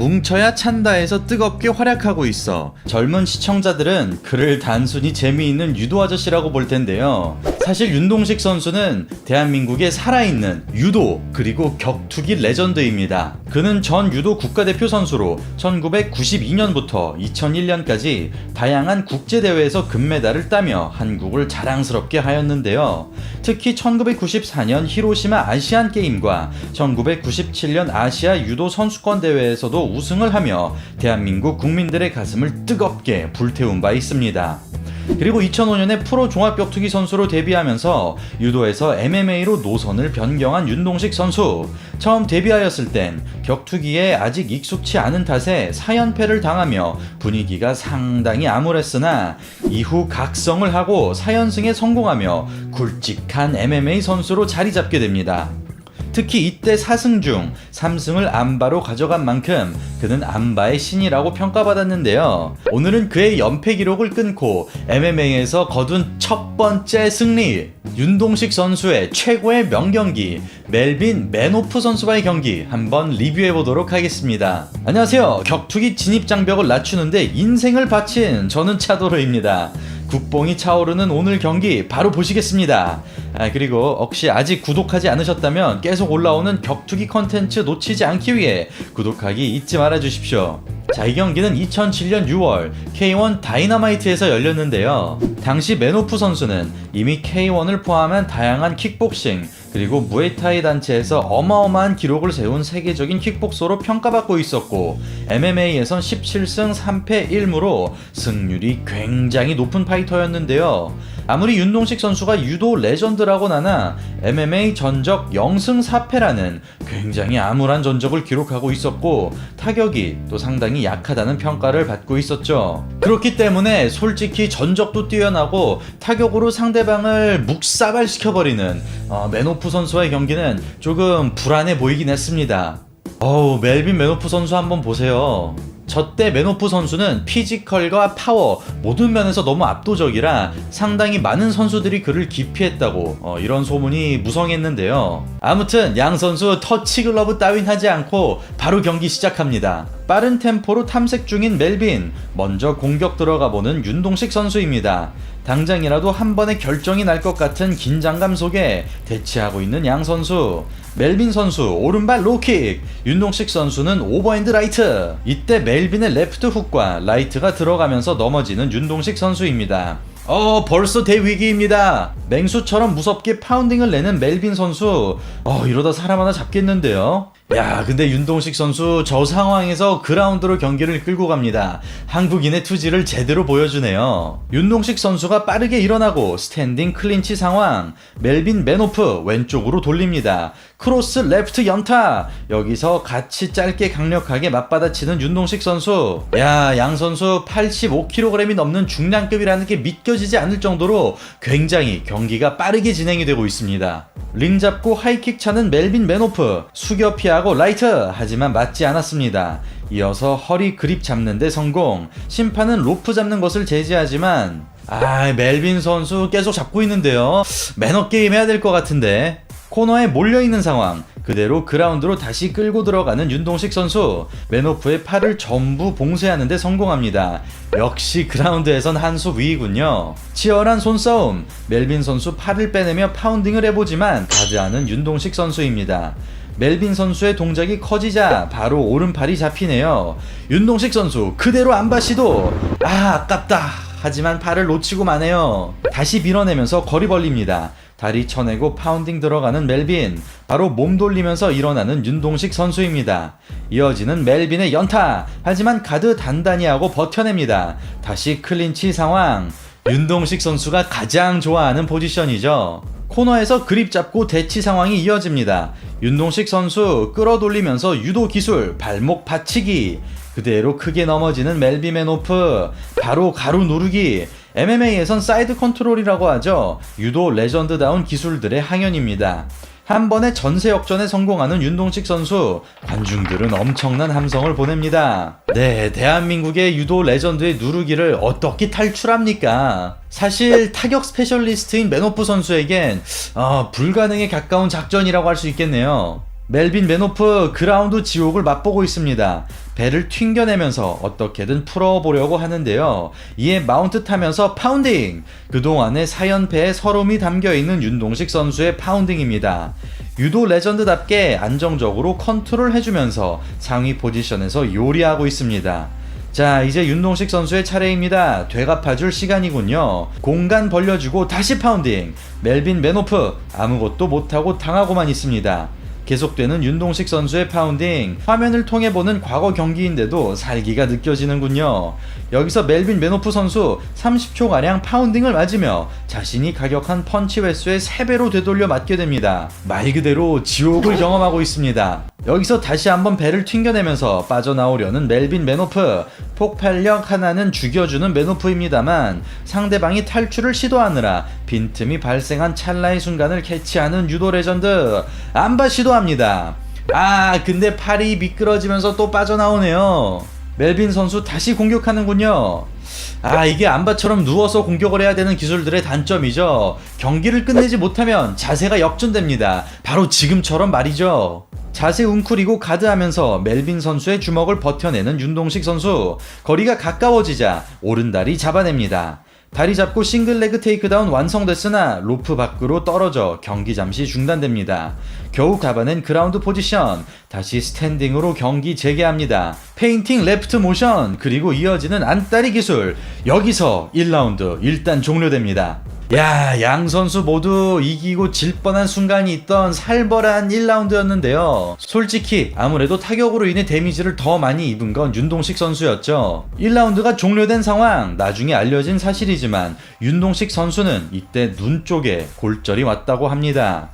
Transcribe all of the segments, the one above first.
뭉쳐야 찬다에서 뜨겁게 활약하고 있어 젊은 시청자들은 그를 단순히 재미있는 유도 아저씨라고 볼 텐데요. 사실 윤동식 선수는 대한민국에 살아있는 유도 그리고 격투기 레전드입니다. 그는 전 유도 국가대표 선수로 1992년부터 2001년까지 다양한 국제대회에서 금메달을 따며 한국을 자랑스럽게 하였는데요. 특히 1994년 히로시마 아시안 게임과 1997년 아시아 유도 선수권 대회에서도 우승을 하며 대한민국 국민들의 가슴을 뜨겁게 불태운 바 있습니다. 그리고 2005년에 프로 종합격투기 선수로 데뷔하면서 유도에서 MMA로 노선을 변경한 윤동식 선수. 처음 데뷔하였을 땐 격투기에 아직 익숙치 않은 탓에 사연패를 당하며 분위기가 상당히 암울했으나 이후 각성을 하고 4연승에 성공하며 굵직한 MMA 선수로 자리 잡게 됩니다. 특히 이때 4승 중 3승을 안바로 가져간 만큼 그는 안바의 신이라고 평가받았는데요. 오늘은 그의 연패 기록을 끊고 MMA에서 거둔 첫 번째 승리. 윤동식 선수의 최고의 명경기 멜빈 맨오프 선수와의 경기 한번 리뷰해 보도록 하겠습니다. 안녕하세요. 격투기 진입 장벽을 낮추는데 인생을 바친 저는 차도로입니다. 국뽕이 차오르는 오늘 경기 바로 보시겠습니다. 아, 그리고 혹시 아직 구독하지 않으셨다면 계속 올라오는 격투기 컨텐츠 놓치지 않기 위해 구독하기 잊지 말아 주십시오. 자, 이 경기는 2007년 6월 K1 다이너마이트에서 열렸는데요. 당시 맨오프 선수는 이미 K1을 포함한 다양한 킥복싱, 그리고 무에타이 단체에서 어마어마한 기록을 세운 세계적인 킥복서로 평가받고 있었고 MMA에선 17승 3패 1무로 승률이 굉장히 높은 파이터였는데요. 아무리 윤동식 선수가 유도 레전드라고 나나 MMA 전적 0승 4패라는 굉장히 암울한 전적을 기록하고 있었고 타격이 또 상당히 약하다는 평가를 받고 있었죠. 그렇기 때문에 솔직히 전적도 뛰어나고 타격으로 상대방을 묵사발시켜버리는 어, 맨오프 선수와의 경기는 조금 불안해 보이긴 했습니다. 어우 멜빈 맨오프 선수 한번 보세요. 저때 맨오프 선수는 피지컬과 파워 모든 면에서 너무 압도적이라 상당히 많은 선수들이 그를 기피했다고 어, 이런 소문이 무성했는데요. 아무튼 양 선수 터치 글러브 따윈 하지 않고 바로 경기 시작합니다. 빠른 템포로 탐색 중인 멜빈 먼저 공격 들어가 보는 윤동식 선수입니다. 당장이라도 한 번에 결정이 날 것 같은 긴장감 속에 대치하고 있는 양 선수. 멜빈 선수 오른발 로킥, 윤동식 선수는 오버핸드 라이트. 이때 멜빈의 레프트 훅과 라이트가 들어가면서 넘어지는 윤동식 선수입니다. 어 벌써 대위기입니다. 맹수처럼 무섭게 파운딩을 내는 멜빈 선수. 어 이러다 사람 하나 잡겠는데요. 야 근데 윤동식 선수 저 상황에서 그라운드로 경기를 끌고 갑니다. 한국인의 투지를 제대로 보여주네요. 윤동식 선수가 빠르게 일어나고 스탠딩 클린치 상황. 멜빈 맨오프 왼쪽으로 돌립니다. 크로스 레프트 연타. 여기서 같이 짧게 강력하게 맞받아치는 윤동식 선수. 야 양 선수 85kg이 넘는 중량급이라는 게 믿겨지지 않을 정도로 굉장히 경기가 빠르게 진행이 되고 있습니다. 링 잡고 하이킥 차는 멜빈 맨오프 수겨 피하고 라이트 하지만 맞지 않았습니다. 이어서 허리 그립 잡는데 성공. 심판은 로프 잡는 것을 제지하지만 아 멜빈 선수 계속 잡고 있는데요. 매너 게임 해야 될 것 같은데. 코너에 몰려있는 상황. 그대로 그라운드로 다시 끌고 들어가는 윤동식 선수. 맨오프의 팔을 전부 봉쇄하는데 성공합니다. 역시 그라운드에선 한 수 위이군요. 치열한 손싸움. 멜빈 선수 팔을 빼내며 파운딩을 해보지만 가드하는 윤동식 선수입니다. 멜빈 선수의 동작이 커지자 바로 오른팔이 잡히네요. 윤동식 선수 그대로 안바 시도. 아 아깝다. 하지만 팔을 놓치고 마네요. 다시 밀어내면서 거리 벌립니다. 다리 쳐내고 파운딩 들어가는 멜빈. 바로 몸 돌리면서 일어나는 윤동식 선수입니다. 이어지는 멜빈의 연타. 하지만 가드 단단히 하고 버텨냅니다. 다시 클린치 상황. 윤동식 선수가 가장 좋아하는 포지션이죠. 코너에서 그립 잡고 대치 상황이 이어집니다. 윤동식 선수 끌어돌리면서 유도 기술, 발목 받치기. 그대로 크게 넘어지는 멜비맨 오프. 바로 가루 누르기. MMA에선 사이드 컨트롤이라고 하죠. 유도 레전드다운 기술들의 항연입니다. 한 번에 전세 역전에 성공하는 윤동식 선수, 관중들은 엄청난 함성을 보냅니다. 네, 대한민국의 유도 레전드의 누르기를 어떻게 탈출합니까? 사실 타격 스페셜리스트인 맨오프 선수에겐 어, 불가능에 가까운 작전이라고 할 수 있겠네요. 멜빈 메노프 그라운드 지옥을 맛보고 있습니다. 배를 튕겨내면서 어떻게든 풀어보려고 하는데요. 이에 마운트 타면서 파운딩! 그동안의 사연패에 서름이 담겨있는 윤동식 선수의 파운딩입니다. 유도 레전드답게 안정적으로 컨트롤 해주면서 상위 포지션에서 요리하고 있습니다. 자, 이제 윤동식 선수의 차례입니다. 되갚아줄 시간이군요. 공간 벌려주고 다시 파운딩. 멜빈 맨오프 아무것도 못하고 당하고만 있습니다. 계속되는 윤동식 선수의 파운딩. 화면을 통해 보는 과거 경기인데도 살기가 느껴지는군요. 여기서 멜빈 맨오프 선수 30초가량 파운딩을 맞으며 자신이 가격한 펀치 횟수의 3배로 되돌려 맞게 됩니다. 말 그대로 지옥을 경험하고 있습니다. 여기서 다시 한번 배를 튕겨내면서 빠져나오려는 멜빈 맨오프. 폭발력 하나는 죽여주는 맨오프입니다만 상대방이 탈출을 시도하느라 빈틈이 발생한 찰나의 순간을 캐치하는 유도 레전드. 안바 시도합니다. 아, 근데 팔이 미끄러지면서 또 빠져나오네요. 멜빈 선수 다시 공격하는군요. 아, 이게 안바처럼 누워서 공격을 해야 되는 기술들의 단점이죠. 경기를 끝내지 못하면 자세가 역전됩니다. 바로 지금처럼 말이죠. 자세 웅크리고 가드하면서 멜빈 선수의 주먹을 버텨내는 윤동식 선수. 거리가 가까워지자 오른다리 잡아냅니다. 다리 잡고 싱글레그 테이크다운 완성됐으나 로프 밖으로 떨어져 경기 잠시 중단됩니다. 겨우 잡아낸 그라운드 포지션, 다시 스탠딩으로 경기 재개합니다. 페인팅 레프트 모션, 그리고 이어지는 안다리 기술. 여기서 1라운드 일단 종료됩니다. 야, 양 선수 모두 이기고 질 뻔한 순간이 있던 살벌한 1라운드였는데요. 솔직히 아무래도 타격으로 인해 데미지를 더 많이 입은 건 윤동식 선수였죠. 1라운드가 종료된 상황, 나중에 알려진 사실이지만 윤동식 선수는 이때 눈 쪽에 골절이 왔다고 합니다.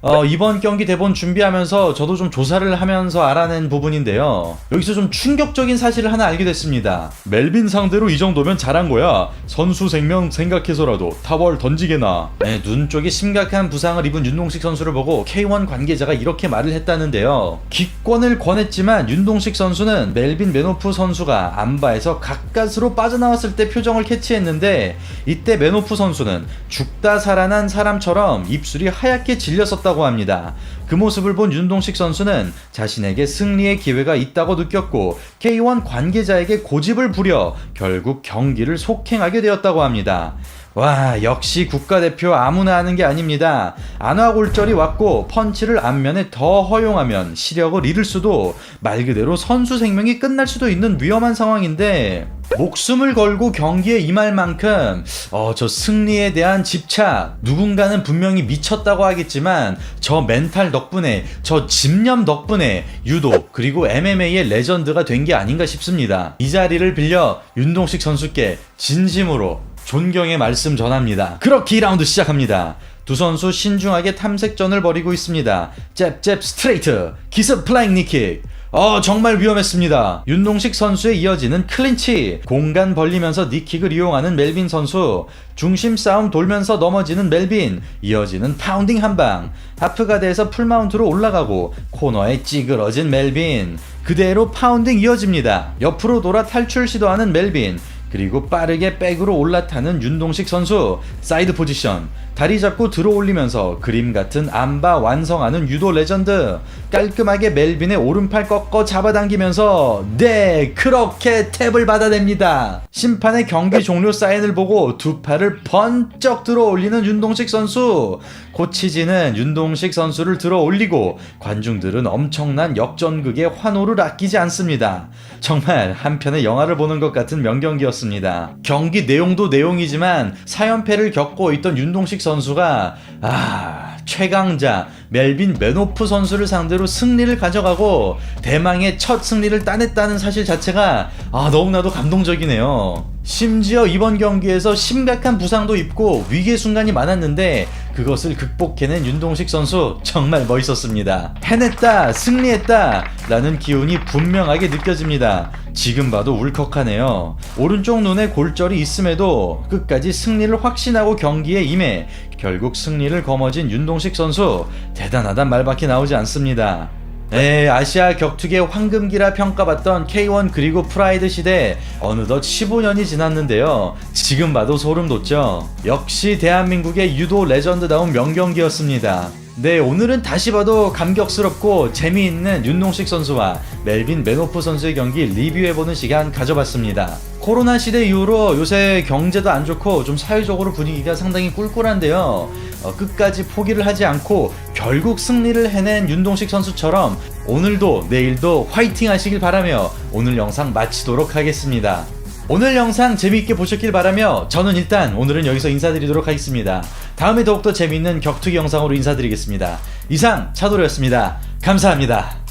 어, 이번 경기 대본 준비하면서 저도 좀 조사를 하면서 알아낸 부분인데요. 여기서 좀 충격적인 사실을 하나 알게 됐습니다. 멜빈 상대로 이 정도면 잘한 거야. 선수 생명 생각해서라도 타월 던지게나. 네, 눈 쪽에 심각한 부상을 입은 윤동식 선수를 보고 K1 관계자가 이렇게 말을 했다는데요. 기권을 권했지만 윤동식 선수는 멜빈 메노프 선수가 안바에서 가까스로 빠져나왔을 때 표정을 캐치했는데 이때 메노프 선수는 죽다 살아난 사람처럼 입술이 하얗게 질렸었다 있었다고 합니다. 그 모습을 본 윤동식 선수는 자신에게 승리의 기회가 있다고 느꼈고 K1 관계자에게 고집을 부려 결국 경기를 속행하게 되었다고 합니다. 와, 역시 국가대표 아무나 하는 게 아닙니다. 안화골절이 왔고 펀치를 앞면에 더 허용하면 시력을 잃을 수도 말 그대로 선수 생명이 끝날 수도 있는 위험한 상황인데 목숨을 걸고 경기에 임할 만큼 어, 저 승리에 대한 집착 누군가는 분명히 미쳤다고 하겠지만 저 멘탈 덕분에 저 집념 덕분에 유도 그리고 MMA의 레전드가 된 게 아닌가 싶습니다. 이 자리를 빌려 윤동식 선수께 진심으로 존경의 말씀 전합니다. 그렇게 2라운드 시작합니다. 두 선수 신중하게 탐색전을 벌이고 있습니다. 잽잽 스트레이트, 기습 플라잉 니킥. 어, 정말 위험했습니다. 윤동식 선수에 이어지는 클린치, 공간 벌리면서 니킥을 이용하는 멜빈 선수, 중심 싸움 돌면서 넘어지는 멜빈, 이어지는 파운딩 한 방, 하프가드에서 풀마운트로 올라가고 코너에 찌그러진 멜빈, 그대로 파운딩 이어집니다. 옆으로 돌아 탈출 시도하는 멜빈, 그리고 빠르게 백으로 올라타는 윤동식 선수. 사이드 포지션 다리 잡고 들어 올리면서 그림 같은 안바 완성하는 유도 레전드. 깔끔하게 멜빈의 오른팔 꺾어 잡아당기면서 네 그렇게 탭을 받아냅니다. 심판의 경기 종료 사인을 보고 두 팔을 번쩍 들어 올리는 윤동식 선수. 코치진은 윤동식 선수를 들어 올리고 관중들은 엄청난 역전극의 환호를 아끼지 않습니다. 정말 한편의 영화를 보는 것 같은 명경기였습니다. 경기 내용도 내용이지만 사연패를 겪고 있던 윤동식 선수 가 아 최강자 멜빈 메노프 선수를 상대로 승리를 가져가고 대망의 첫 승리를 따냈다는 사실 자체가 아 너무나도 감동적이네요. 심지어 이번 경기에서 심각한 부상도 입고 위기의 순간이 많았는데 그것을 극복해낸 윤동식 선수 정말 멋있었습니다. 해냈다, 승리했다 라는 기운이 분명하게 느껴집니다. 지금 봐도 울컥하네요. 오른쪽 눈에 골절이 있음에도 끝까지 승리를 확신하고 경기에 임해 결국 승리를 거머쥔 윤동식 선수 대단하단 말밖에 나오지 않습니다. 네, 아시아 격투기의 황금기라 평가받던 K1 그리고 프라이드 시대 어느덧 15년이 지났는데요. 지금 봐도 소름 돋죠. 역시 대한민국의 유도 레전드다운 명경기였습니다. 네, 오늘은 다시 봐도 감격스럽고 재미있는 윤동식 선수와 멜빈 메노프 선수의 경기 리뷰해보는 시간 가져봤습니다. 코로나 시대 이후로 요새 경제도 안 좋고 좀 사회적으로 분위기가 상당히 꿀꿀한데요. 어, 끝까지 포기를 하지 않고 결국 승리를 해낸 윤동식 선수처럼 오늘도 내일도 화이팅 하시길 바라며 오늘 영상 마치도록 하겠습니다. 오늘 영상 재미있게 보셨길 바라며 저는 일단 오늘은 여기서 인사드리도록 하겠습니다. 다음에 더욱더 재미있는 격투기 영상으로 인사드리겠습니다. 이상 차도로였습니다. 감사합니다.